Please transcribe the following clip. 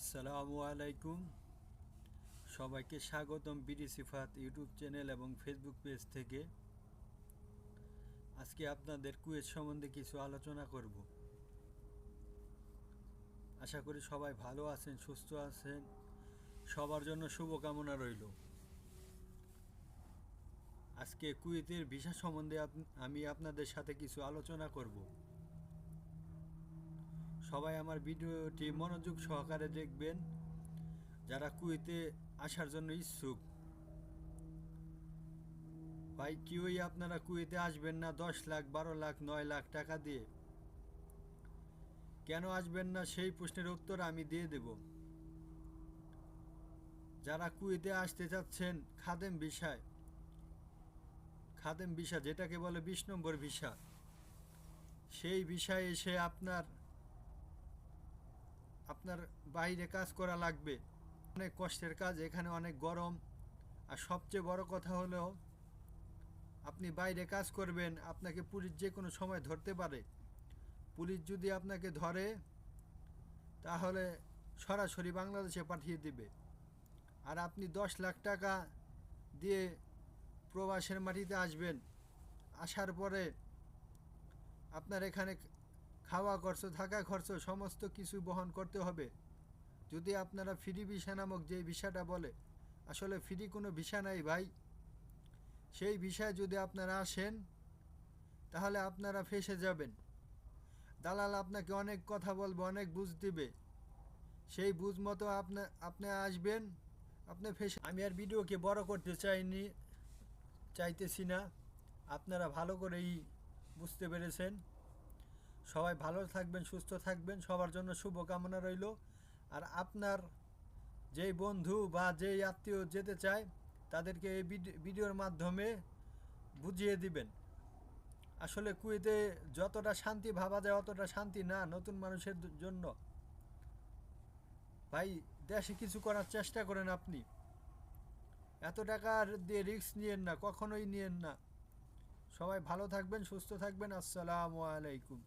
আসসালামু আলাইকুম। সবাইকে স্বাগতম বিডি সিফাত ইউটিউব চ্যানেল এবং ফেসবুক পেজ থেকে। আজকে আপনাদের কুয়েত সম্বন্ধে কিছু আলোচনা করব। আশা করি সবাই ভালো আছেন, সুস্থ আছেন। সবার জন্য শুভকামনা রইল। আজকে কুয়েতের ভিসা সম্বন্ধে আমি আপনাদের সাথে কিছু আলোচনা করব। সবাই আমার ভিডিওটি মনোযোগ সহকারে দেখবেন, যারা কুয়েতে আসার জন্য ইচ্ছুক। ভাই, কেউই আপনারা কুয়েতে আসবেন না দশ লাখ, বারো লাখ, নয় লাখ টাকা দিয়ে? কেন আসবেন না সেই প্রশ্নের উত্তর আমি দিয়ে দেব। যারা কুয়েতে আসতে চাচ্ছেন, খাদেম ভিসায় খাদেম ভিসা যেটাকে বলে বিশ নম্বর ভিসা, সেই বিষয়ে এসে আপনার আপনার বাইরে কাজ করা লাগবে। অনেক কষ্টের কাজ, এখানে অনেক গরম। আর সবচেয়ে বড় কথা হলো, আপনি বাইরে কাজ করবেন, আপনাকে পুলিশ যে কোনো সময় ধরতে পারে। পুলিশ যদি আপনাকে ধরে, তাহলে সরাসরি বাংলাদেশে পাঠিয়ে দিবে। আর আপনি দশ লাখ টাকা দিয়ে প্রবাসের মাটিতে আসবেন। আসার পরে আপনার এখানে খাওয়া খরচ, থাকা খরচ, সমস্ত কিছু বহন করতে হবে। যদি আপনারা ফ্রি ভিসা নামক যে ভিসাটা বলে, আসলে ফ্রি কোনো ভিসা নাই ভাই। সেই ভিসায় যদি আপনারা আসেন, তাহলে আপনারা ফেসে যাবেন। দালাল আপনাকে অনেক কথা বলবে, অনেক বুঝ দিবে। সেই বুঝ মতো আপনি আপনি আসবেন, আপনি ফেসে আমি আর ভিডিওকে বড় করতে চাইনি, চাইতেছি না। আপনারা ভালো করেই বুঝতে পেরেছেন। সবাই ভালো থাকবেন, সুস্থ থাকবেন, সবার জন্য শুভকামনা রইল। আর আপনার যেই বন্ধু বা যেই আত্মীয় যেতে চায়, তাদেরকে এই ভিডি- ভিডিওর মাধ্যমে বুঝিয়ে দিবেন। আসলে কুয়েতে যতটা শান্তি ভাবা যায়, অতটা শান্তি না নতুন মানুষের জন্য। ভাই, দেশে কিছু করার চেষ্টা করেন আপনি। এত টাকা দিয়ে রিস্ক নিয়েন না, কখনোই নিয়েন না। সবাই ভালো থাকবেন, সুস্থ থাকবেন। আসসালামু আলাইকুম।